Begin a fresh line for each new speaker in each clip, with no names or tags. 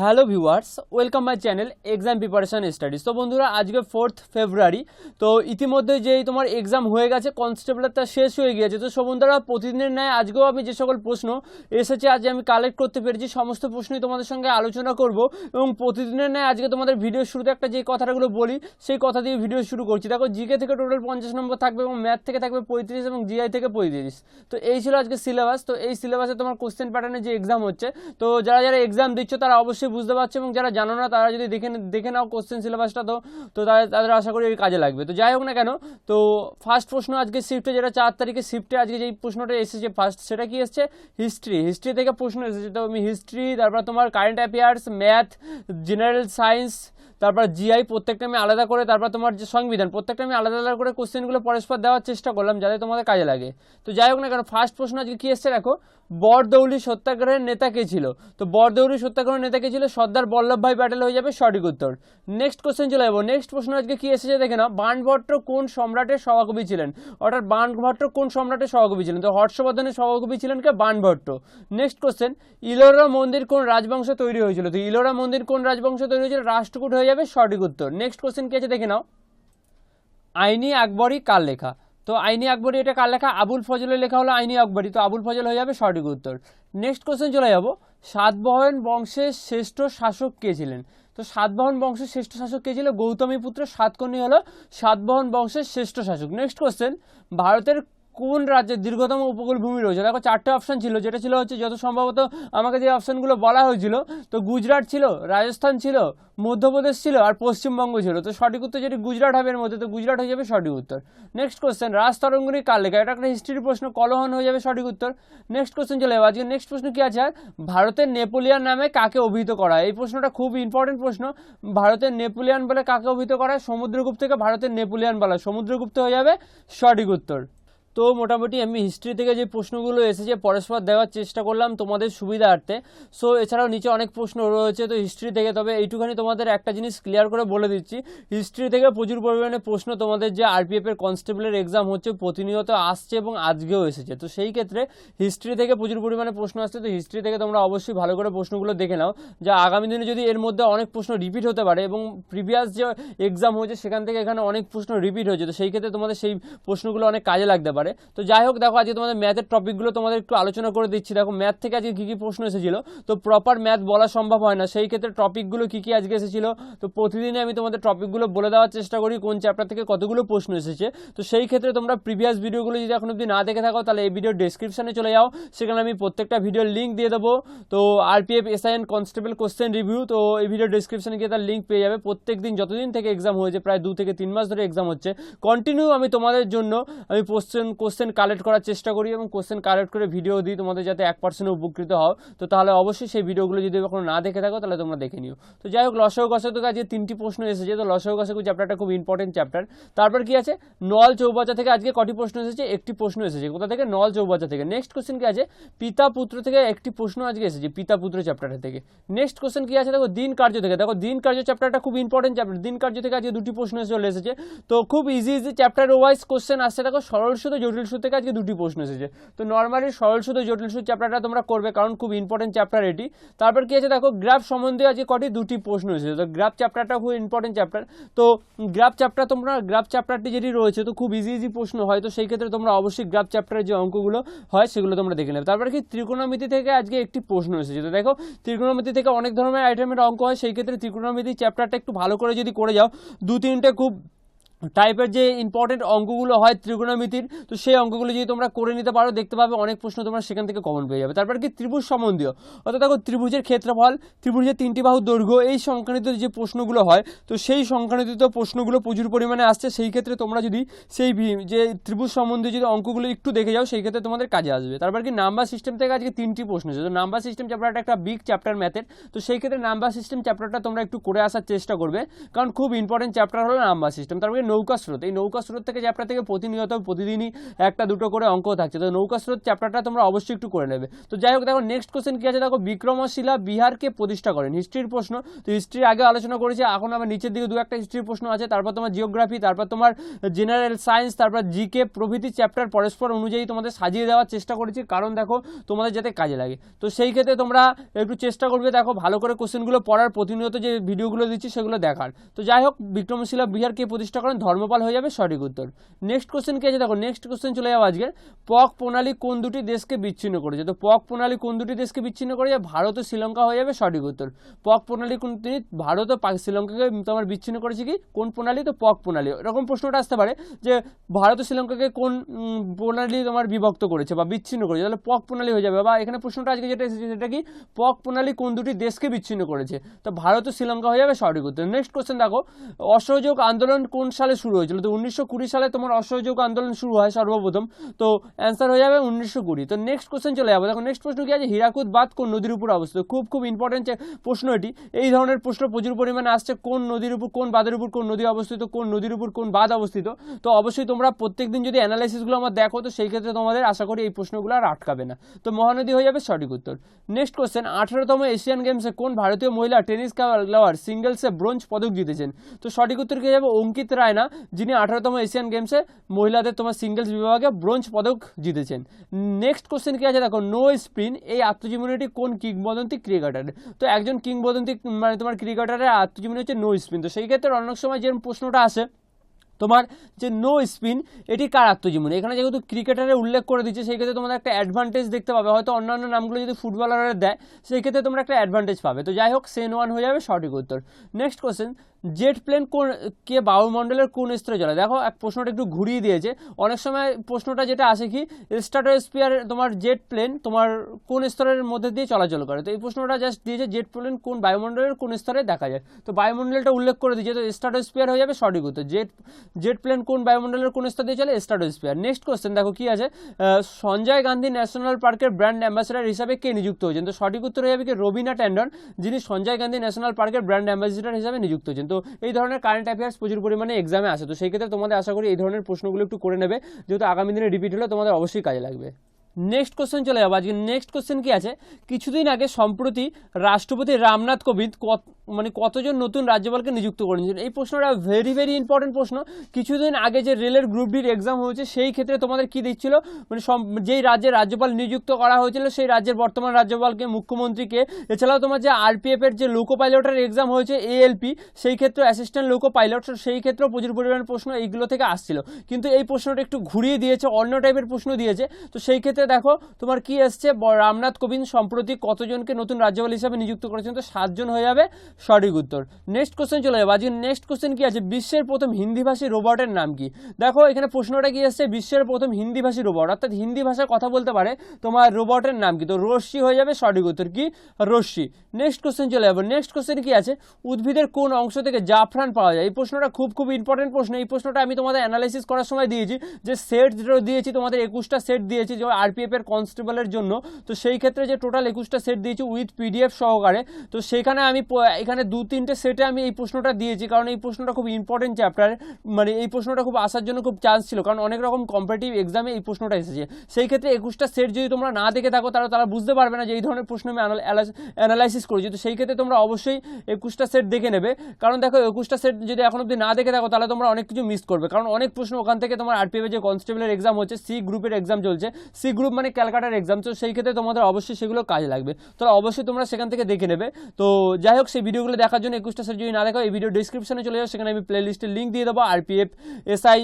Hello viewers, welcome my channel exam preparation studies. তো বন্ধুরা, আজকে ফোর্থ ফেব্রুয়ারি, তো ইতিমধ্যে যেই তোমার এক্সাম হয়ে গেছে কনস্টেবলের তা শেষ হয়ে গিয়েছে। তো বন্ধুরা প্রতিদিনের ন্যায় আজকেও আমি যে সকল প্রশ্ন এসেছে আজ আমি কালেক্ট করতে পেরেছি, সমস্ত প্রশ্নই তোমাদের সঙ্গে আলোচনা করব। এবং প্রতিদিনের ন্যায় আজকে তোমাদের ভিডিও শুরুতে একটা যে কথাগুলো বলি, সেই কথা দিয়ে ভিডিও শুরু করছি। দেখো জিকে থেকে টোটাল পঞ্চাশ নম্বর থাকবে এবং ম্যাথ থেকে থাকবে পঁয়ত্রিশ এবং জিআই থেকে পঁয়ত্রিশ। তো এই ছিল আজকে সিলেবাস তো এই সিলেবাসে তোমার কোশ্চেন প্যাটার্নে যে এক্সাম হচ্ছে, তো যারা যারা এক্সাম দিচ্ছ, তারা অবশ্যই বুঝতে পারছ এবং যারা জানো না, তারা যদি দেখে দেখে নাও কোশ্চেন সিলেবাসটা তো তো তাদের তাদের আশা করি কাজে লাগবে। তো যাই হোক না কেন, তো ফার্স্ট প্রশ্ন আজকে শিফটে যেটা চার তারিখে শিফটে আজকে যেই প্রশ্নটা এসেছে ফার্স্ট সেটা কি এসছে? হিস্ট্রি হিস্ট্রি থেকে প্রশ্ন এসেছে। তো আমি হিস্ট্রি তারপর তোমার current affairs math general science তারপর জিআই প্রত্যেকটা আমি আলাদা করে, তারপর তোমার যে সংবিধান, প্রত্যেকটা আমি আলাদা আলাদা করে কোশ্চেনগুলো পরস্পর দেওয়ার চেষ্টা করলাম যাতে তোমাদের কাজে লাগে। তো যাই হোক না কেন ফার্স্ট প্রশ্ন আজকে কি এসছে দেখো? বরদৌলি সত্যাগ্রহের নেতা কে ছিল? তো বরদৌলি সত্যাগ্রহের নেতা কে ছিল? সর্দার বল্লভভাই প্যাটেল হয়ে যাবে সঠিক উত্তর। নেক্সট কোশ্চেন চলে যাব। নেক্সট প্রশ্ন আজকে কি এসেছে দেখে নাও। বাণভট্ট কোন সম্রাটের সভাকবি ছিলেন? অর্থাৎ বাণভট্ট কোন সম্রাটের সভাকবি ছিলেন? তো হর্ষবর্ধনের সভাকবি ছিলেন কে? বাণভট্ট নেক্সট কোশ্চেন ইলোরা মন্দির কোন রাজবংশ তৈরি হয়েছিল? তো ইলোরা মন্দির কোন রাজবংশ তৈরি হয়েছিল? রাষ্ট্রকূট হয়ে যাবে সঠিক উত্তর। নেক্সট কোশ্চেন কি আছে দেখে নাও। আইনি আকবরী কার লেখা? তো আইনি আকবরী এটা কার লেখা? আবুল ফজলের লেখা হলো আইনি আকবরী তো আবুল ফজল হয়ে যাবে সঠিক উত্তর। নেক্সট কোশ্চেন চলে যাব। সাতবাহন বংশের শ্রেষ্ঠ শাসক কে ছিলেন? তো সাতবাহন বংশের শ্রেষ্ঠ শাসক কে ছিল? গৌতমী পুত্র সাতকর্ণী হলো সাতবাহন বংশের শ্রেষ্ঠ শাসক। নেক্সট কোশ্চেন ভারতের কোন রাজ্যের দীর্ঘতম উপকূল ভূমি রয়েছে? দেখো, চারটে অপশন ছিল। যেটা ছিল হচ্ছে, যত সম্ভবত আমাকে যে অপশনগুলো বলা হয়েছিল, তো গুজরাট ছিল, রাজস্থান ছিল, মধ্যপ্রদেশ ছিল, আর পশ্চিমবঙ্গ ছিল। তো সঠিক উত্তর যেটি গুজরাট হবে এর মধ্যে, তো গুজরাট হয়ে যাবে সঠিক উত্তর। নেক্সট কোশ্চেন রাজ তরঙ্গিনী কার লেখা এটা একটা হিস্ট্রির প্রশ্ন, কলহন হয়ে যাবে সঠিক উত্তর। নেক্সট কোশ্চেন চলে যাব আজকে নেক্সট প্রশ্ন কী আছে? আর ভারতের নেপোলিয়ান নামে কাকে অভিহিত করা এই প্রশ্নটা খুব ইম্পর্টেন্ট প্রশ্ন। ভারতের নেপোলিয়ান বলে কাকে অভিহিত করা হয়? সমুদ্রগুপ্তকে ভারতের নেপোলিয়ান বলা সমুদ্রগুপ্ত হয়ে যাবে সঠিক উত্তর। তো মোটামুটি আমি হিস্ট্রি থেকে যে প্রশ্নগুলো এসেছে, পরস্পর দেওয়ার চেষ্টা করলাম তোমাদের সুবিধার্থে। সো এছাড়াও নিচে অনেক প্রশ্ন রয়েছে, তো হিস্ট্রি থেকে তবে এইটুখানি তোমাদের একটা জিনিস ক্লিয়ার করে বলে দিচ্ছি। হিস্ট্রি থেকে প্রচুর পরিমাণে প্রশ্ন তোমাদের যে আরপিএফ এর কনস্টেবলের এক্সাম হচ্ছে, প্রতিনিয়ত আসছে এবং আজকেও এসেছে। তো সেই ক্ষেত্রে হিস্ট্রি থেকে প্রচুর পরিমাণে প্রশ্ন আসছে, তো হিস্ট্রি থেকে তোমরা অবশ্যই ভালো করে প্রশ্নগুলো দেখে নাও। যে আগামী দিনে যদি এর মধ্যে অনেক প্রশ্ন রিপিট হতে পারে এবং প্রিভিয়াস যে এক্সাম হয়েছে, সেখান থেকে এখানে অনেক প্রশ্ন রিপিট হয়েছে, তো সেই ক্ষেত্রে তোমাদের সেই প্রশ্নগুলো অনেক কাজে লাগতে পারে। তো যাই হোক, দেখো আজকে তোমাদের ম্যাথের টপিকগুলো তোমাদের একটু আলোচনা করে দিচ্ছি। দেখো ম্যাথ থেকে আজকে কী কী প্রশ্ন এসেছিল? তো প্রপার ম্যাথ বলা সম্ভব হয় না। সেই ক্ষেত্রে টপিকগুলো কী কী আজকে এসেছিল? তো প্রতিদিনে আমি তোমাদের টপিকগুলো বলে দেওয়ার চেষ্টা করি, কোন চ্যাপ্টার থেকে কতগুলো প্রশ্ন এসেছে। তো সেই ক্ষেত্রে তোমরা প্রিভিয়াস ভিডিওগুলো যদি এখন অবধি না দেখে থাকো, তাহলে এই ভিডিও ডেসক্রিপশনে চলে যাও। সেখানে আমি প্রত্যেকটা ভিডিওর লিঙ্ক দিয়ে দেবো। তো RPF SI and constable question review তো এই ভিডিও ডেসক্রিপশনে গিয়ে তার লিঙ্ক পেয়ে যাবে। প্রত্যেক দিন যতদিন থেকে এক্সাম হয়েছে, প্রায় দু থেকে তিন মাস ধরে এক্সাম হচ্ছে। কন্টিনিউ আমি তোমাদের জন্য, আমি কোশ্চেন কোশ্চেন কালেক্ট করার চেষ্টা করি এবং কোশ্চেন কালেক্ট করে ভিডিও দিই তোমাদের যাতে এক পার্সেন্ট উপকৃত হও। তো তাহলে অবশ্যই সেই ভিডিওগুলো যদি কখনো না দেখে থাকো, তাহলে তোমরা দেখে নিও। তো যাই হোক লসক গসক থেকে আজকে তিনটি প্রশ্ন এসেছে। তো লসক গসক চ্যাপ্টারটা খুব ইম্পর্টেন্ট চ্যাপ্টার তারপর কি আছে? নল চৌবাচা থেকে আজকে কটি প্রশ্ন এসেছে? একটি প্রশ্ন এসেছে। কোথা থেকে? নল চৌবাচা থেকে। নেক্সট কোশ্চেন কি আছে? পিতা পুত্র থেকে একটি প্রশ্ন আজকে এসেছে, পিতা পুত্র চ্যাপ্টার থেকে। নেক্সট কোশ্চেন কি আছে? দেখো, দিন কার্য থেকে। দেখো, দিন কার্য চ্যাপ্টারটা খুব ইম্পর্টেন্ট চ্যাপ্টার দিন কার্য থেকে আজকে দুটি প্রশ্ন চলে এসেছে। তো খুব easy easy chapter wise question আসছে। দেখো, সরল সুদ জটিল সুদ থেকে আজকে দুটি প্রশ্ন এসেছে। তো নর্মালি সরল সুদ জটিল সুদ চ্যাপ্টারটা তোমরা করবে কারণ খুব ইম্পর্টেন্ট চ্যাপ্টার এটি। তারপর কি আছে দেখো গ্রাফ সম্বন্ধে আজকে কটি দুটি প্রশ্ন এসেছে। তো গ্রাফ চ্যাপ্টারটা খুব ইম্পর্টেন্ট চ্যাপ্টার তো গ্রাফ চ্যাপ্টার তোমরা গ্রাফ চ্যাপ্টারটি যেটি রয়েছে তো খুব ইজি ইজি প্রশ্ন হয়। তো সেই ক্ষেত্রে তোমরা অবশ্যই গ্রাফ চ্যাপ্টারের যে অঙ্কগুলো হয় সেগুলো তোমরা দেখে নেবে। তারপরে কি ত্রিকোণমিতি থেকে আজকে একটি প্রশ্ন এসেছে। তো দেখো, ত্রিকোণমিতি থেকে অনেক ধরনের আইটেমের অঙ্ক হয়। সেই ক্ষেত্রে ত্রিকোণমিতি চ্যাপ্টারটা একটু ভালো করে যদি করে যাও দু তিনটে খুব টাইপের যে ইম্পর্টেন্ট অঙ্কগুলো হয় ত্রিকোণমিতির, তো সেই অঙ্কগুলো যদি তোমরা করে নিতে পারো, দেখতে পাবে অনেক প্রশ্ন তোমরা সেখান থেকে কমন পেয়ে যাবে। তারপর কি? ত্রিভুজ সম্বন্ধীয়। অর্থাৎ দেখো, ত্রিভুজের ক্ষেত্রফল, ত্রিভুজের তিনটি বাহু দৈর্ঘ্য, এই সংক্রান্ত যে প্রশ্নগুলো হয়, তো সেই সংক্রান্ত প্রশ্নগুলো প্রচুর পরিমাণে আসছে। সেই ক্ষেত্রে তোমরা যদি সেই যে ত্রিভুজ সম্বন্ধীয় যদি অঙ্কগুলো একটু দেখে যাও, সেই ক্ষেত্রে তোমাদের কাজে আসবে। তারপর কি? নাম্বার সিস্টেম থেকে আজকে তিনটি প্রশ্ন আছে তো নাম্বার সিস্টেম চ্যাপ্টারটা একটা বিগ চ্যাপ্টার ম্যাথের তো সেই ক্ষেত্রে নাম্বার সিস্টেম চ্যাপ্টারটা তোমরা একটু করে আসার চেষ্টা করবে, কারণ খুব ইম্পর্টেন্ট চ্যাপ্টার হলো নাম্বার সিস্টেম তারপরে নৌকা স্রোত। এই নৌকা স্রোত থেকে চ্যাপ্টার থেকে প্রতিনিয়ত, প্রতিদিনই একটা দুটো করে অঙ্ক থাকছে। তো নৌকা স্রোত চ্যাপ্টারটা তোমরা অবশ্যই একটু করে নেবে। তো যাই হোক, দেখো নেক্সট কোশ্চেন কি আছে? দেখো বিক্রমশিলা বিহারকে প্রতিষ্ঠা করেন। হিস্ট্রির প্রশ্ন। তো হিস্ট্রি আগে আলোচনা করেছি, এখন আবার নিচের দিকে দু একটা হিস্ট্রির প্রশ্ন আছে। তারপর তোমার জিওগ্রাফি তারপর তোমার জেনারেল সায়েন্স তারপর জিকে প্রভৃতি চ্যাপ্টার পরস্পর অনুযায়ী তোমাদের সাজিয়ে দেওয়ার চেষ্টা করেছি। কারণ দেখো, তোমাদের যাতে কাজে লাগে। তো সেই ক্ষেত্রে তোমরা একটু চেষ্টা করবে, দেখো ভালো করে কোশ্চেনগুলো পড়ার। প্রতিনিয়ত যে ভিডিওগুলো দিচ্ছি, সেগুলো দেখার। তো যাই হোক, বিক্রমশিলা বিহারকে প্রতিষ্ঠা করেন। ধর্মপাল হয়ে যাবে, সঠিক উত্তর। নেক্সট কোশ্চেন কি আছে? দেখো নেক্সট কোশ্চেন চলে যাব আজকে। পক প্রণালী কোন দুটি দেশকে বিচ্ছিন্ন করেছে? তো পক প্রণালী কোন দুটি দেশকে বিচ্ছিন্ন করেছে? ভারত ও শ্রীলঙ্কা হয়ে যাবে, সঠিক উত্তর। পক প্রণালী কোন তিনি? ভারত ও শ্রীলঙ্কাকে তোমার বিচ্ছিন্ন করেছে কি? কোন প্রণালী? তো পক প্রণালী। এরকম প্রশ্নটা আসতে পারে যে ভারত শ্রীলঙ্কাকে কোন প্রণালী তোমার বিভক্ত করেছে বা বিচ্ছিন্ন করেছে? তাহলে পক প্রণালী হয়ে যাবে। বা এখানে প্রশ্নটা আজকে যেটা এসেছে সেটা কি? পক প্রণালী কোন দুটি দেশকে বিচ্ছিন্ন করেছে? তো ভারত ও শ্রীলঙ্কা হয়ে যাবে, সঠিক উত্তর। নেক্সট কোশ্চেন দেখো, অসহযোগ আন্দোলন কোন সালে শুরু হয়েছিল। তো উনিশশো কুড়ি সালে তোমার অসহযোগ আন্দোলন শুরু হয় সর্বপ্রথম। তো অ্যান্সার হয়ে যাবে উনিশশো কুড়ি। তো নেক্সট কোশ্চেন চলে যাব। দেখো নেক্সট প্রশ্ন কি আছে? হীরাকুদ বাঁধ কোন নদীর উপর অবস্থিত? খুব খুব ইম্পর্টেন্ট প্রশ্ন এটি। এই ধরনের প্রশ্ন প্রচুর পরিমাণে আসছে। কোন নদীর উপর, কোন বাঁধের উপর, কোন নদী অবস্থিত, কোন নদীর উপর, কোন বাঁধ অবস্থিত? তো অবশ্যই তোমরা প্রত্যেকদিন যদি অ্যানালাইসিসগুলো আমার দেখো, তো সেই ক্ষেত্রে তোমাদের আশা করি এই প্রশ্নগুলো আর আটকাবে না। তো মহানদী হয়ে যাবে সঠিক উত্তর। নেক্সট কোশ্চেন আঠারোতম এশিয়ান গেমসে কোন ভারতীয় মহিলা টেনিস খেলোয়াড় সিঙ্গেলসে ব্রোঞ্জ পদক জিতেছেন? তো সঠিক উত্তর কি যাবে? অঙ্কিত রায়না যিনি আঠারোতম এশিয়ান গেমসে মহিলাদের তোমার সিঙ্গেলস বিভাগে ব্রোঞ্জ পদক জিতেছেন। নেক্সট কোশ্চেন কি আছে? দেখো নো স্পিন এই আত্মজীবনীটি কোন কিংবদন্তি ক্রিকেটারের তো একজন কিংবদন্তি মানে তোমার ক্রিকেটারের আত্মজীবনী হচ্ছে নো স্পিন তো সেই ক্ষেত্রে অনেক সময় যে প্রশ্নটা আসে, তোমার যে নো স্পিন এটি কার আত্মজীবনী? এখানে যেহেতু ক্রিকেটারে উল্লেখ করে দিচ্ছে, সেই ক্ষেত্রে তোমাদের একটা অ্যাডভান্টেজ দেখতে পাবে। হয়তো অন্যান্য নামগুলো যদি ফুটবলারের দেয়, সেই ক্ষেত্রে তোমরা একটা অ্যাডভান্টেজ পাবে। তো যাই হোক সেন ওয়ান হয়ে যাবে, সঠিক উত্তর। নেক্সট কোশ্চেন জেট প্লেন কোন, কে বায়ুমণ্ডলের কোন স্তরে চলে? দেখো, এক প্রশ্নটা একটু ঘুরিয়ে দিয়েছে। অনেক সময় প্রশ্নটা যেটা আসে কি স্ট্রাটোস্পিয়ার তোমার জেট প্লেন তোমার কোন স্তরের মধ্যে দিয়ে চলাচল করে? তো এই প্রশ্নটা জাস্ট দিয়েছে, জেট প্লেন কোন বায়ুমণ্ডলের কোন স্তরে দেখা যায়? তো বায়ুমণ্ডলটা উল্লেখ করে দিয়েছে, তো স্ট্রাটোস্পিয়ার হয়ে যাবে সঠিক উত্তর। জেট জেট প্লেন কোন বায়ুমণ্ডলের কোন স্তর দিয়ে চলে? স্ট্রাটোস্পিয়ার নেক্সট কোশ্চেন দেখো কি আছে? সঞ্জয় গান্ধী ন্যাশনাল পার্কের ব্র্যান্ড অ্যাম্বাসেডার হিসাবে কে নিযুক্ত হয়েছেন? তো সঠিক উত্তর হয়ে যাবে কি? রবিনা ট্যান্ডন যিনি সঞ্জয় গান্ধী ন্যাশনাল পার্কের ব্র্যান্ড অ্যাম্বাসেডার হিসাবে নিযুক্ত হয়েছেন। তো এই ধরনের কারেন্ট অ্যাফেয়ার্স প্রচুর পরিমাণে এক্সামে আসে তো সেই ক্ষেত্রে তোমাদের আশা করি এই ধরনের প্রশ্নগুলো একটু করে নেবে। যেহেতু আগামী দিনে রিপিট হলে তোমাদের অবশ্যই কাজে লাগবে। নেক্সট কোশ্চেন চলে যাব। আজকে নেক্সট কোশ্চেন কি আছে? কিছুদিন আগে সম্প্রতি রাষ্ট্রপতি রামনাথ কোবিন্দ মানে কতজন নতুন রাজ্যপালকে নিযুক্ত করেছেন এই প্রশ্নটা ভেরি ভেরি ইম্পর্টেন্ট প্রশ্ন। কিছুদিন আগে যে রেলের গ্রুপ ডির এক্সাম হয়েছে, সেই ক্ষেত্রে তোমাদের কি দিচ্ছিল মানে যেই রাজ্যের রাজ্যপাল নিযুক্ত করা হয়েছিল, সেই রাজ্যের বর্তমান রাজ্যপালকে, মুখ্যমন্ত্রীকে। এছাড়াও তোমার যে আরপিএফ এর যে লোকো পাইলটের এক্সাম হয়েছে এএলপি সেই ক্ষেত্রে অ্যাসিস্ট্যান্ট লোকো পাইলট সেই ক্ষেত্রেও প্রচুর পরিমাণ প্রশ্ন এইগুলো থেকে আসছিল। কিন্তু এই প্রশ্নটা একটু ঘুরিয়ে দিয়েছে, অন্য টাইপের প্রশ্ন দিয়েছে। তো সেই ক্ষেত্রে দেখো, তোমার কি এসছে? রামনাথ কোবিন্দ সম্প্রতি কতজনকে নতুন রাজ্যপাল হিসাবে নিযুক্ত করেছেন? তো সাতজন হয়ে যাবে। সঠিক উত্তর। নেক্সট কোশ্চেন চলে যাব। আজকে নেক্সট কোশ্চেন কি আছে? বিশ্বের প্রথম হিন্দিভাষী রোবটের নাম কি? দেখো, এখানে প্রশ্নটা কি এসছে? বিশ্বের প্রথম হিন্দিভাষী রোবট। অর্থাৎ হিন্দি ভাষায় কথা বলতে পারে, তোমার রোবটের নাম কি? তো রশ্মি হয়ে যাবে, সঠিক উত্তর কি? রশ্মি। নেক্সট কোশ্চেন চলে যাব। নেক্সট কোশ্চেন কি আছে? উদ্ভিদের কোন অংশ থেকে জাফরান পাওয়া যায়? এই প্রশ্নটা খুব খুব ইম্পর্টেন্ট প্রশ্ন। এই প্রশ্নটা আমি তোমাদের অ্যানালাইসিস করার সময় দিয়েছি। যে সেট যেটা দিয়েছি, তোমাদের একুশটা সেট দিয়েছি যে আরপিএফ এর কনস্টেবলের জন্য। তো সেই ক্ষেত্রে যে টোটাল একুশটা সেট দিয়েছি উইথ পিডিএফ সহকারে। তো সেখানে আমি এখানে দু তিনটে সেটে আমি এই প্রশ্নটা দিয়েছি, কারণ এই প্রশ্নটা খুব ইম্পর্টেন্ট চ্যাপ্টার মানে এই প্রশ্নটা খুব আসার জন্য খুব চান্স ছিল, কারণ অনেক রকম কম্পিটিটিভ এক্সামে এই প্রশ্নটা এসেছে। সেই ক্ষেত্রে একুশটা সেট যদি তোমরা না দেখে থাকো, তাহলে তারা বুঝতে পারবে না যে এই ধরনের প্রশ্ন আমি অ্যানালাইসিস করেছি তো সেই ক্ষেত্রে তোমরা অবশ্যই একুশটা সেট দেখে নেবে। কারণ দেখো, একুশটা সেট যদি এখন অব্দি না দেখে থাকো, তাহলে তোমরা অনেক কিছু মিস করবে। কারণ অনেক প্রশ্ন ওখান থেকে তোমার আরপিএফ যে কনস্টেবলের এক্সাম হচ্ছে সি গ্রুপের এক্সাম চলছে। সি গ্রুপ মানে ক্যালকাটার এক্সাম তো সেই ক্ষেত্রে তোমাদের অবশ্যই সেগুলো কাজে লাগবে। তো অবশ্যই তোমরা সেখান থেকে দেখে নেবে। তো যাই হোক, সেই ভিডিওগুলো দেখার জন্য একুশটা সেট যদি না দেখো এই ভিডিও ডিসক্রিপশনে চলে যাও সেখানে আমি প্লে লিস্টের লিঙ্ক দিয়ে দেবো। RPF SI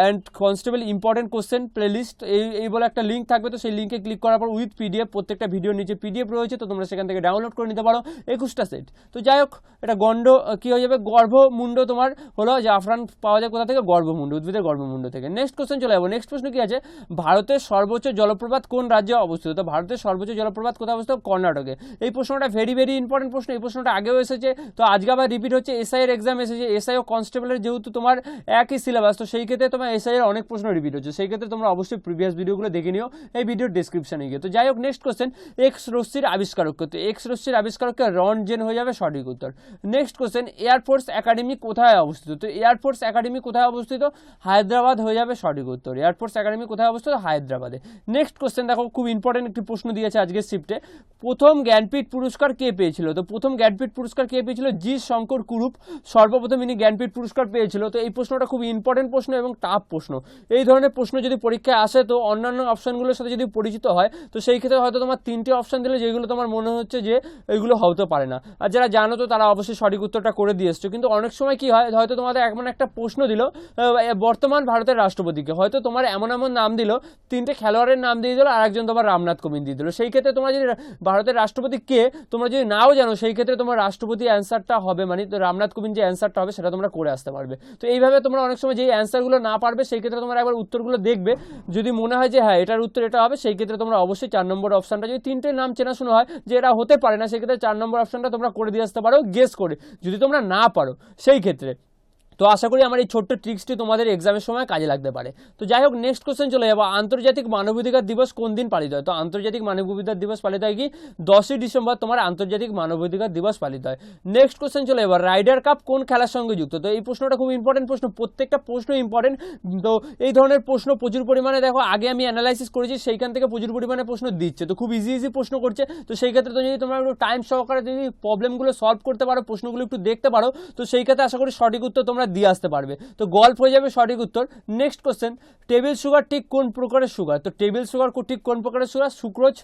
and constable important question playlist এই এই বলে একটা লিঙ্ক থাকবে। তো সেই লিঙ্কে ক্লিক করার পর উইথ পিডিএফ প্রত্যেকটা ভিডিওর নিচে পিডিএফ রয়েছে। তো তোমরা সেখান থেকে ডাউনলোড করে নিতে পারো একুশটা সেট। তো যাই হোক এটা আহ, কি হয়ে যাবে? গর্ভমুণ্ড তোমার হলো জাফরান পাওয়া যায় কোথা থেকে? গর্ভমুণ্ড উদ্ভিদের গর্ভমুণ্ড থেকে। নেক্সট কোশ্চেন চলে যাব। নেক্সট প্রশ্ন কি আছে? ভারতের সর্বোচ্চ জলপ্রপাত কোন রাজ্যে অবস্থিত? তো ভারতের সর্বোচ্চ জলপ্রপাত কোথায় অবস্থিত? কর্ণাটকে। এই প্রশ্নটা ভেরি ভেরি ইম্পর্টেন্ট প্রশ্ন। এই প্রশ্নটা আগেও এসেছে, তো আজকে আবার রিপিট হচ্ছে এসআই এর এক্সাম এসেছে এসআই ও কনস্টেবলের যেহেতু তোমার একই সিলেবাস তো সেই ক্ষেত্রে তোমার এসআই এর অনেক প্রশ্ন রিপিট হচ্ছে। সেই ক্ষেত্রে তোমরা অবশ্যই প্রিভিয়াস ভিডিওগুলো দেখে নিও, এই ভিডিওর ডিসক্রিপশনে গিয়ে। তো যাই হোক নেক্সট কোশ্চেন এক্স রশ্মির আবিষ্কারক তো এক্স রশ্মির আবিষ্কারককে রনজেন হয়ে যাবে সঠিক উত্তর। নেক্সট কোশ্চেন এয়ারফোর্স একাডেমি কোথায় অবস্থিত? তো এয়ারফোর্স একাডেমি কোথায় অবস্থিত? হায়দ্রাবাদ হয়ে যাবে সঠিক উত্তর। এয়ারফোর্স একাডেমি কোথায় অবস্থিত? হায়দ্রাবাদে। নেক্সট কোশ্চেন দেখো, খুব ইম্পর্টেন্ট একটি প্রশ্ন দিয়েছে আজকের শিফটে প্রথম জ্ঞানপীঠ পুরস্কার কে পেয়েছিল? তো প্রথম জ্ঞানপীঠ পুরস্কার কে পেয়েছিল? জি শঙ্কর কুরুপ। সর্বপ্রথম ইনি জ্ঞানপীঠ পুরস্কার পেয়েছিল। তো এই প্রশ্নটা খুব ইম্পর্টেন্ট প্রশ্ন এবং টাফ প্রশ্ন। এই ধরনের প্রশ্ন যদি পরীক্ষায় আসে, তো অন্যান্য অপশনগুলোর সাথে যদি পরিচিত হয়, তো সেই ক্ষেত্রে হয়তো তোমার তিনটে অপশান দিলে যেগুলো তোমার মনে হচ্ছে যে এগুলো হতে পারে না। আর যারা জানো, তো তারা অবশ্যই সঠিক উত্তরটা করে দিয়ে এসছো। কিন্তু অনেক সময় কি হয়, হয়তো তোমাদের এমন একটা প্রশ্ন দিল বর্তমান ভারতের রাষ্ট্রপতিকে। হয়তো তোমার এমন এমন নাম দিল, তিনটে খেলোয়াড়ের নাম দিয়ে দিল আর একজন তোমার রামনাথ কোবিন্দ দিয়ে দিল। সেই ক্ষেত্রে তোমরা যদি ভারতের রাষ্ট্রপতি কে, তোমরা যদি নাও জানো, সেই ক্ষেত্রে তোমার রাষ্ট্রপতি অ্যান্সারটা হবে মানে রামনাথ কোবিন্দ যে অ্যান্সারটা হবে সেটা তোমরা করে আসতে পারবে। তো এইভাবে তোমরা অনেক সময় যে অ্যান্সারগুলো না পারবে, সেই ক্ষেত্রে তোমরা একবার উত্তরগুলো দেখবে। যদি মনে হয় যে হ্যাঁ এটার উত্তর এটা হবে, সেই ক্ষেত্রে তোমরা অবশ্যই চার নম্বর অপশানটা, যদি তিনটে নাম চেনাশোনা হয় যে এটা হতে পারে না সেক্ষেত্রে চার নম্বর অপশানটা তোমরা করে দিয়ে আসতে পারো গেস করে। যদি তোমরা না পারো, সেই ক্ষেত্রে তো আশা করি আমার এই ছোট্ট ট্রিক্সটি তোমাদের এক্সামের সময় কাজে লাগতে পারে। তো যাই হোক নেক্সট কোশ্চেন চলে যাব। আন্তর্জাতিক মানবাধিকার দিবস কোন দিন পালিত হয়? তো আন্তর্জাতিক মানবাধিকার দিবস পালিত হয় কি? দশই ডিসেম্বর তোমার আন্তর্জাতিক মানবাধিকার দিবস পালিত হয়। নেক্সট কোশ্চেন চলে যাব। রাইডার কাপ কোন খেলার সঙ্গে যুক্ত? তো এই প্রশ্নটা খুব ইম্পর্টেন্ট প্রশ্ন। প্রত্যেকটা প্রশ্ন ইম্পর্টেন্ট তো এই ধরনের প্রশ্ন প্রচুর পরিমাণে দেখো, আগে আমি অ্যানালাইসিস করেছি, সেইখান থেকে প্রচুর পরিমাণে প্রশ্ন দিচ্ছে। তো খুব ইজি ইজি প্রশ্ন করছে। তো সেই ক্ষেত্রে তো যদি তোমরা একটু টাইম সহকারে যদি প্রবলেমগুলো সলভ করতে পারো, প্রশ্নগুলো একটু দেখতে পারো, তো সেই ক্ষেত্রে আশা করি সঠিক উত্তর তোমরা দিয়ে আসতে পারবে। তো গল্প হয়ে যাবে সঠিক উত্তর। নেক্সট কোশ্চেন টেবিল সুগার ঠিক কোন প্রকারের সুগার তো টেবিল সুগার ঠিক কোন প্রকারের সুগার সুক্রোজ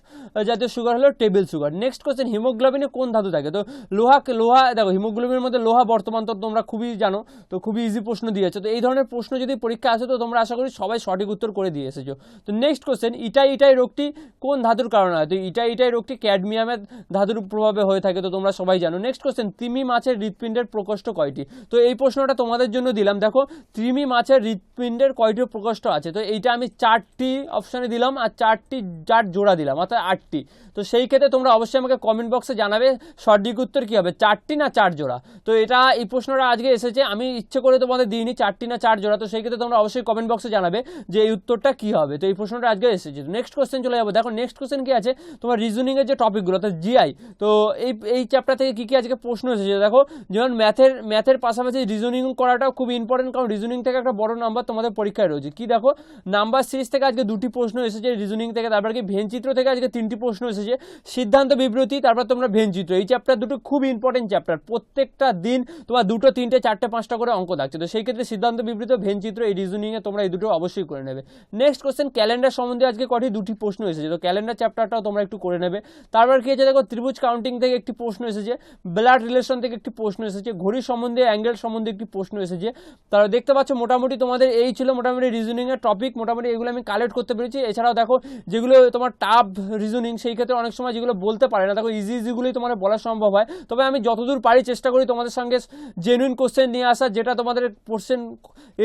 জাতীয় সুগার হলো টেবিল সুগার নেক্সট কোশ্চেন হিমোগ্লোবিনে কোন ধাতু থাকে? তো লোহা লোহা, দেখো হিমোগ্লোবিনের মধ্যে লোহা বর্তমান তো তোমরা খুবই জানো, তো খুবই ইজি প্রশ্ন দিয়েছ। তো এই ধরনের প্রশ্ন যদি পরীক্ষা আসে, তো তোমরা আশা করি সবাই সঠিক উত্তর করে দিয়ে এসেছ। তো নেক্সট কোশ্চেন ইটাই ইটাই রোগটি কোন ধাতুর কারণে হয়? তো ইটাই ইটাই রোগটি ক্যাডমিয়ামের ধাতুর প্রভাবে হয়ে থাকে, তো তোমরা সবাই জানো। নেক্সট কোশ্চেন তিমি মাছের হৃৎপিণ্ডের প্রকোষ্ঠ কয়টি? তো এই প্রশ্নটা তোমাদের জন্য দিলাম। দেখো, তিমি মাছের হৃৎপিণ্ডের কয়টি প্রকোষ্ঠ আছে? তো এইটা আমি চারটি অপশানে দিলাম আর চারটি চার জোড়া দিলাম, অর্থাৎ আটটি। তো সেই ক্ষেত্রে তোমরা অবশ্যই আমাকে কমেন্ট বক্সে জানাবে সঠিক উত্তর কী হবে, চারটি না চার জোড়া? তো এটা এই প্রশ্নটা আজকে এসেছে, আমি ইচ্ছে করে তোমাদের দিইনি চারটি না চার জোড়া, তো সেই ক্ষেত্রে তোমরা অবশ্যই কমেন্ট বক্সে জানাবে যে এই উত্তরটা কী হবে। তো এই প্রশ্নটা আজকে এসেছে। নেক্সট কোশ্চেন চলে যাব। দেখো নেক্সট কোশ্চেন কি আছে? তোমার রিজনিংয়ের যে টপিকগুলো অর্থাৎ জিআই তো এই এই চ্যাপ্টার থেকে কী কী আজকে প্রশ্ন এসেছে? দেখো, যেমন ম্যাথের ম্যাথের পাশাপাশি রিজনিং করাটাও খুব ইম্পর্টেন্ট কারণ রিজনিং থেকে একটা বড় নাম্বার তোমাদের পরীক্ষায় রয়েছে। কি দেখো? নাম্বার সিরিজ থেকে আজকে দুটি প্রশ্ন এসেছে রিজনিং থেকে, তারপর কি ভেনচিত্র থেকে আজকে তিনটি প্রশ্ন এসেছে, সিদ্ধান্ত, বিবৃতি, তারপর তোমরা ভেনচিত্র এই চ্যাপ্টার দুটো খুব ইম্পর্টেন্ট চ্যাপ্টার প্রত্যেকটা দিন তোমার দুটো, তিনটে, চারটে, পাঁচটা করে অঙ্ক থাকছে। তো সেই ক্ষেত্রে সিদ্ধান্ত, বিবৃত ভেনচিত্র এই রিজনিংয়ে তোমরা এই দুটো অবশ্যই করে নেবে। নেক্সট কোশ্চেন ক্যালেন্ডার সম্বন্ধে আজকে কটি, দুটি প্রশ্ন এসেছে। তো ক্যালেন্ডার চ্যাপ্টারটাও তোমরা একটু করে নেবে। তারপর কি আছে দেখো, ত্রিভুজ কাউন্টিং থেকে একটি প্রশ্ন এসেছে ব্লাড রিলেশন থেকে একটি প্রশ্ন এসেছে, ঘড়ি সম্বন্ধে অ্যাঙ্গেল সম্বন্ধে একটি প্রশ্ন এসেছে। তারা দেখতে পাচ্ছ মোটামুটি তোমাদের এই ছিল মোটামুটি রিজনিংয়ের টপিক মোটামুটি এগুলো আমি কালেক্ট করতে পেরেছি। এছাড়াও দেখো যেগুলো তোমার টাফ রিজনিং সেই ক্ষেত্রে অনেক সময় যেগুলো বলতে পারে না, দেখো ইজি ইজিগুলোই তোমার বলা সম্ভব হয়। তবে আমি যতদূর পারি চেষ্টা করি তোমাদের সঙ্গে জেনুইন কোশ্চেন নিয়ে আসার, যেটা তোমাদের কোশ্চেন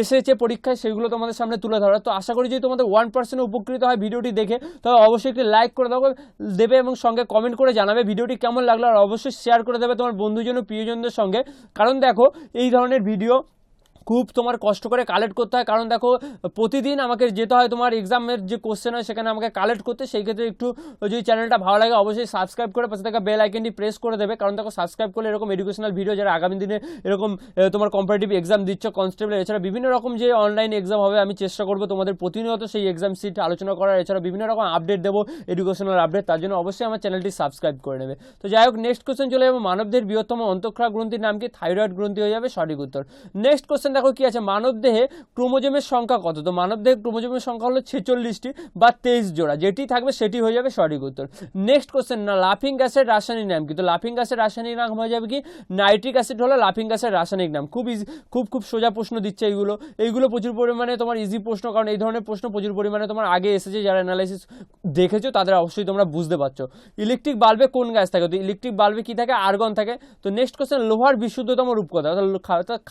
এসেছে পরীক্ষায়, সেগুলো তোমাদের সামনে তুলে ধরা তো আশা করি যদি তোমাদের ওয়ান পার্সেন্ট উপকৃত হয় ভিডিওটি দেখে তবে অবশ্যই একটি লাইক করে দেবো দেবে এবং সঙ্গে কমেন্ট করে জানাবে ভিডিওটি কেমন লাগল। আর অবশ্যই শেয়ার করে দেবে তোমার বন্ধুজন প্রিয়জনদের সঙ্গে। কারণ দেখো, এই ধরনের ভিডিও খুব তোমার কষ্ট করে কালেক্ট করতে হয়। কারণ দেখো, প্রতিদিন আমাকে যেতে হয় তোমার এক্সামের যে কোশ্চেন হয়, সেখানে আমাকে কালেক্ট করতে। সেই ক্ষেত্রে একটু যদি চ্যানেলটা ভালো লাগে, অবশ্যই সাবস্ক্রাইব করে পাশে থাকা বেল আইকনটি প্রেস করে দেবে। কারণ দেখো সাবস্ক্রাইব করলে এরকম এডুকেশনাল ভিডিও যারা আগামী দিনে এরকম তোমার কম্পারেটিভ এক্সাম দিচ্ছ কনস্টেবল এছাড়া বিভিন্ন রকম যে অনলাইন এক্সাম হবে, আমি চেষ্টা করব তোমাদের প্রতিনিয়ত সেই এক্সাম সিট আলোচনা করার। এছাড়া বিভিন্ন রকম আপডেট দেবো এডুকেশনাল আপডেট তার জন্য অবশ্যই আমার চ্যানেলটি সাবস্ক্রাইব করে নেবে। তো যাই হোক নেক্সট কোশ্চেন চলে যাব। মানবদের বৃহত্তম অন্তঃক্ষরা গ্রন্থির নাম কি? থাইরয়েড গ্রন্থি হয়ে যাবে, সঠিক উত্তর। নেক্সট কোশ্চেন দেখো কি আছে মানবদেহে ক্রোমোজোমের সংখ্যা কত? তো মানবদেহে ক্রোমোজোমের সংখ্যা হলো ছেচল্লিশটি বা তেইশ জোড়া। যেটি থাকবে সেটি হয়ে যাবে সঠিক উত্তর। নেক্সট কোশ্চেন না, লাফিং গ্যাসের রাসায়নিক নাম কি? তো লাফিং গ্যাসের রাসায়নিক নাম হয়ে যাবে কি? নাইট্রিক অ্যাসিড হলো লাফিং গ্যাসের রাসায়নিক নাম। খুব ইজি খুব খুব সোজা প্রশ্ন দিচ্ছে এইগুলো। এইগুলো প্রচুর পরিমাণে তোমার ইজি প্রশ্ন, কারণ এই ধরনের প্রশ্ন প্রচুর পরিমাণে তোমার আগে এসেছে। যারা অ্যানালাইসিস দেখেছ, তাদের অবশ্যই তোমরা বুঝতে পারছ। ইলেকট্রিক বাল্বে কোন গ্যাস থাকে? তো ইলেকট্রিক বাল্বে কি থাকে? আর্গন থাকে। তো নেক্সট কোশ্চেন লোহার বিশুদ্ধতম রূপ কথা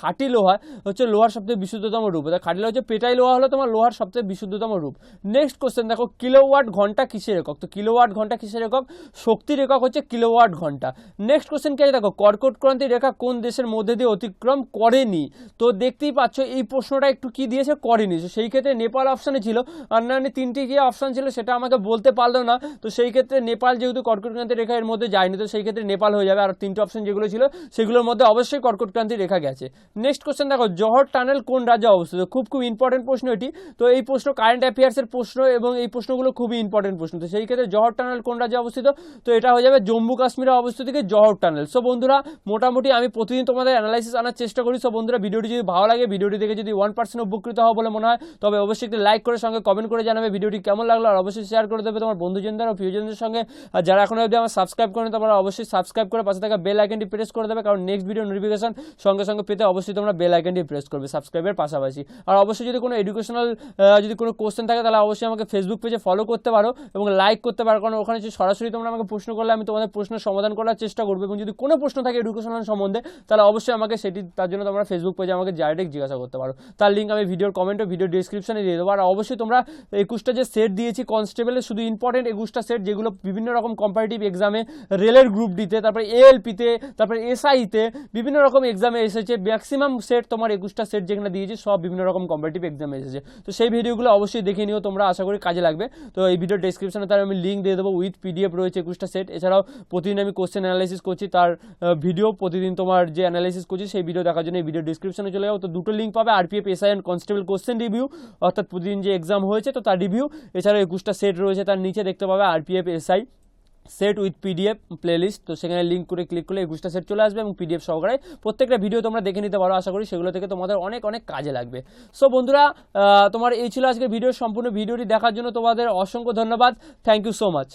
খাঁটি লোহা হচ্ছে লোহার সবথেকে বিশুদ্ধতম রূপ। অর্থাৎ খাটিলা হচ্ছে পেটাই লোহা হলো তোমার লোহার সবথেকে বিশুদ্ধতম রূপ। নেক্সট কোশ্চেন দেখো কিলোওয়াট ঘণ্টা কিসের একক? তো কিলোওয়াট ঘণ্টা কিসের একক? শক্তির একক হচ্ছে কিলোওয়াট ঘণ্টা। নেক্সট কোশ্চেন কি আছে? দেখো, কর্কট ক্রান্তি রেখা কোন দেশের মধ্যে দিয়ে অতিক্রম করেনি? তো দেখতেই পাচ্ছ, এই প্রশ্নটা একটু কি দিয়েছে? করেনি। তো সেই ক্ষেত্রে নেপাল অপশানে ছিল। অন্যান্য তিনটি যে অপশান ছিল সেটা আমাকে বলতে পারল না। তো সেই ক্ষেত্রে নেপাল যেহেতু কর্কট ক্রান্তি রেখা এর মধ্যে যায়নি, তো সেই ক্ষেত্রে নেপাল হয়ে যাবে। আর তিনটে অপশান যেগুলো ছিল, সেগুলোর মধ্যে অবশ্যই কর্কট ক্রান্তি রেখা গেছে। নেক্সট কোশ্চেন দেখো জহর টানেল কোন রাজ্যে অবস্থিত? খুব খুব ইম্পর্টেন্ট প্রশ্ন এটি। তো এই প্রশ্ন কারেন্ট অ্যাফেয়ার্সের প্রশ্ন এবং এই প্রশ্নগুলো খুবই ইম্পর্টেন্ট প্রশ্ন। তো সেই ক্ষেত্রে জহর টানেল কোন রাজ্যে অবস্থিত? তো এটা হয়ে যাবে জম্মু কাশ্মীরে অবস্থিত থেকে জহর টানেল। সো বন্ধুরা, মোটামুটি আমি প্রতিদিন তোমাদের অ্যানালাইসিস আনার চেষ্টা করি। সো বন্ধুরা ভিডিওটি যদি ভালো লাগে ভিডিওটি দেখে যদি ওয়ান পার্সেন্ট উপকৃত হওয়া বলে মনে হয়, তবে অবশ্যই একটি লাইক করে সঙ্গে কমেন্ট করে জানাবে ভিডিওটি কেমন লাগল। আর অবশ্যই শেয়ার করে দেবে তোমার বন্ধুজনদের ও প্রিয়জনদের সঙ্গে। আর যারা এখনও অবধি আমার সাবস্ক্রাইব করেন, তোমরা অবশ্যই সাবস্ক্রাইব করে পাশে থাকা বেল আইকনটি প্রেস করে দেবে। কারণ নেক্সট ভিডিও নোটিফিকেশন সঙ্গে সঙ্গে পেতে অবশ্যই তোমরা বেল আইকনটি প্রেস করবে সাবস্ক্রাইবের পাশাপাশি। আর অবশ্যই যদি কোনো এডুকেশনাল যদি কোনো কোশ্চেন থাকে, তাহলে অবশ্যই আমাকে ফেসবুক পেজে ফলো করতে পারো এবং লাইক করতে পারো। কারণ ওখানে যে সরাসরি তোমরা আমাকে প্রশ্ন করলে, আমি তোমাদের প্রশ্নের সমাধান করার চেষ্টা করব এবং যদি কোনো প্রশ্ন থাকে এডুকেশনাল সম্বন্ধে, তাহলে অবশ্যই আমাকে সেটি, তার জন্য তোমরা ফেসবুক পেজে আমাকে ডাইরেক্ট জিজ্ঞাসা করতে পারো। তার লিঙ্ক আমি ভিডিওর কমেন্ট ও ভিডিও ডিসক্রিপশনে দিয়ে দেবো। আর অবশ্যই তোমরা একুশটা যে সেট দিয়েছি কনস্টেবলের শুধু ইম্পর্টেন্ট একুশটা সেট যেগুলো বিভিন্ন রকম কম্পারেটিভ এক্সামে রেলের গ্রুপ ডিতে তারপরে এএলপিতে তারপরে এসআইতে বিভিন্ন রকম এক্সামে এসেছে। ম্যাক্সিমাম সেট তোমার একুশটা সেট যেখানে দিয়েছি, সব বিভিন্ন রকম কম্পারেটিভ এক্সাম এসেছে। তো সেই ভিডিওগুলো অবশ্যই দেখে নিও, তোমরা আশা করি কাজে লাগবে। তো এই ভিডিও ডিসক্রিপশনে তার আমি লিঙ্ক দিয়ে দেবো উইথ পিডিএফ রয়েছে একুশটা সেট এছাড়াও প্রতিদিন আমি কোশ্চেন অ্যানালাইসিস করছি, তার ভিডিও প্রতিদিন তোমার যে অ্যানালাইসিস করছি, সেই ভিডিও দেখার জন্য এই ভিডিও ডিসক্রিপশনে চলে যাও। তো দুটো লিঙ্ক পাবে RPF SI and constable question review অর্থাৎ প্রতিদিন যে এক্সাম হয়েছে, তো তার রিভিউ এছাড়াও একুশটা সেট রয়েছে, তার নিচে দেখতে পাবে RPF SI set with PDF playlist তো সেখানে লিঙ্ক করে ক্লিক করলে একুশটা সেট চলে আসবে এবং পিডিএফ সহকারে প্রত্যেকটা ভিডিও তোমরা দেখে নিতে পারো, আশা করি সেগুলো থেকে তোমাদের অনেক অনেক কাজে লাগবে। সো বন্ধুরা তোমার এই ছিল আজকে ভিডিও সম্পূর্ণ ভিডিওটি দেখার জন্য তোমাদের অসংখ্য ধন্যবাদ। Thank you so much